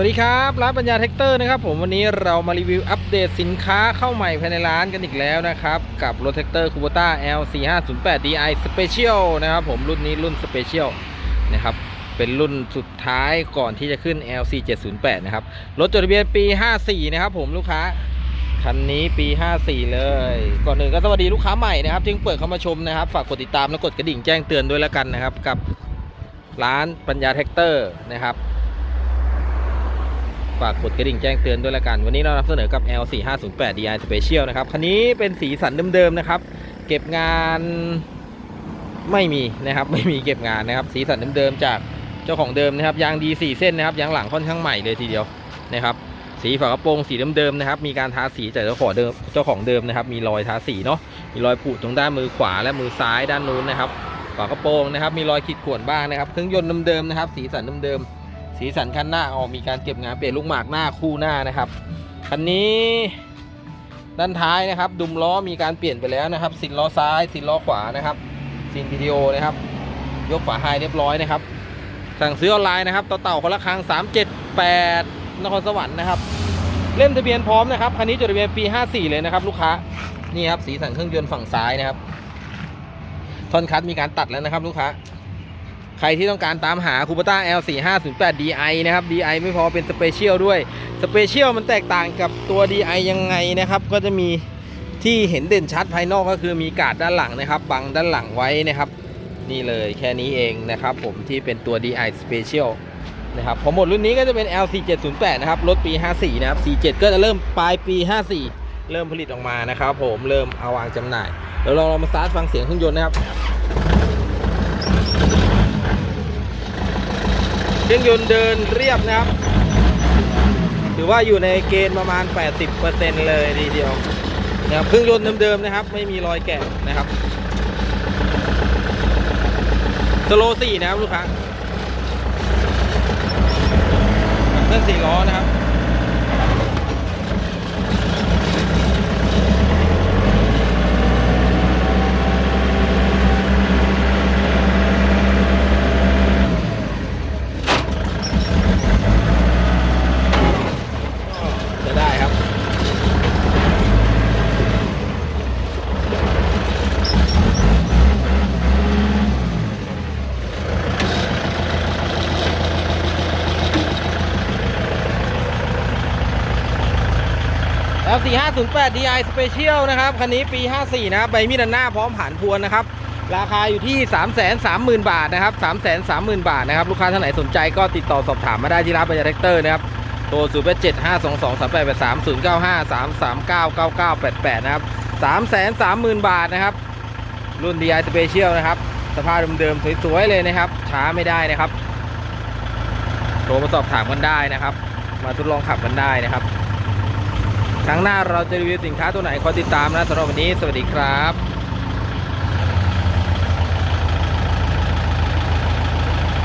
วัสดีครับร้านปัญญาแท็กเตอร์นะครับผมวันนี้เรามารีวิวอัปเดตสินค้าเข้าใหม่ภายในร้านกันอีกแล้วนะครับกับรถแท็กเตอร์คูโบต้า L4508 DI Special นะครับผมรุ่นนี้รุ่น Special นะครับเป็นรุ่นสุดท้ายก่อนที่จะขึ้น L4708 นะครับรถจดทะเบียนปี 54 นะครับผมลูกค้าคันนี้ปี 54 เลย ก่อนหนึ่งก็สวัสดีลูกค้าใหม่นะครับที่เพิ่งเปิดเข้ามาชมนะครับฝากกดติดตามและกดกระดิ่งแจ้งเตือนด้วยแล้วกันนะครับกับร้านปัญญาแท็กเตอร์นะครับ ฝากกดกระดิ่งแจ้งเตือนด้วยละกัน วันนี้เรานำเสนอกับ L4508 DI Special นะครับ คันนี้เป็นสีสันเดิมๆนะครับ เก็บงานไม่มีนะครับ ไม่มีเก็บงานนะครับ สีสันเดิมๆจากเจ้าของเดิมนะครับ ยางดี4เส้นนะครับ ยางหลังค่อนข้างใหม่เลยทีเดียวนะครับ สีฝากระโปรงสีเดิมๆนะครับ มีการทาสีจากเจ้าของเดิม เจ้าของเดิมนะครับ มีรอยทาสีเนาะ มีรอยผุตรงด้านมือขวาและมือซ้ายด้านนู้นนะครับ ฝากระโปรงนะครับ มีรอยขีดข่วนบ้างนะครับ เครื่องยนต์เดิมๆนะครับ สีสันเดิมๆ สีสันคันหน้าออกมีการเก็บงานเปลี่ยนลูกหมากหน้าคู่หน้านะครับคันนี้ด้านท้ายนะครับ ดุมล้อมีการเปลี่ยนไปแล้วนะครับ สินล้อซ้าย สินล้อขวานะครับ สินวิดีโอนะครับ ยกฝาไฮเรียบร้อยนะครับ สั่งซื้อออนไลน์นะครับต่อเต่าคนละครั้ง378 นครสวรรค์นะครับ เล่มทะเบียนพร้อมนะครับคันนี้จดทะเบียนปี 54 เลยนะครับ ลูกค้านี่ครับสีสันเครื่องยนต์ฝั่งซ้ายนะครับท่อนคัดมีการตัดแล้วนะครับ ลูกค้า ใครที่ต้องการตามหาคูปต้า L4508 DI นะครับ DI ไม่พอเป็นสเปเชียลด้วยสเปเชียลมันแตกต่างกับตัว DI ยังไงนะครับ ก็จะมีที่เห็นเด่นชัดภายนอกก็คือมีกาดด้านหลังนะครับ บังด้านหลังไว้นะครับนี่เลยแค่นี้เองนะครับผมที่เป็นตัว DI Special นะครับพอหมดรุ่นนี้ก็จะเป็น L4708 นะครับรถปี 54 นะครับ47ก็จะเริ่มปลายปี 54 เริ่มผลิตออกมานะครับผมเริ่มเอาวางจำหน่าย เดี๋ยวเราเรามาสตาร์ทฟังเสียงเครื่องยนต์นะครับ เครื่องยนต์เดินเรียบนะครับ ถือว่าอยู่ในเกณฑ์ประมาณ 80%เลยดีเดียวนะครับเครื่องยนต์เดิมๆนะครับ ไม่มีรอยแกะนะครับสโลสี่นะครับลูกค้าเครื่องสี่ล้อนะครับ จะได้ครับ แล้ว 4508 DI Special นะครับ คันนี้ปี 54 นะครับใบมีดด้านหน้าพร้อมผ่านพวนนะครับ ราคาอยู่ที่ 330,000 บาทนะครับ 330,000 บาทนะครับ ลูกค้าท่านไหนสนใจก็ติดต่อสอบถามมาได้ที่ร้านบัญญาแท็กเตอร์นะครับ โทร 0 8 7 5 2 2 3 8 8 3 0 9 5 3 3 9 9 9 8 8 นะครับ 330,000 บาทนะครับ รุ่น DI Special นะครับ สภาพเดิมๆสวยๆเลยนะครับ ช้าไม่ได้นะครับ โทรมาสอบถามกันได้นะครับ มาทดลองขับกันได้นะครับ ครั้งหน้าเราจะรีวิวสินค้าตัวไหนคอยติดตามนะสำหรับวันนี้ สวัสดีครับ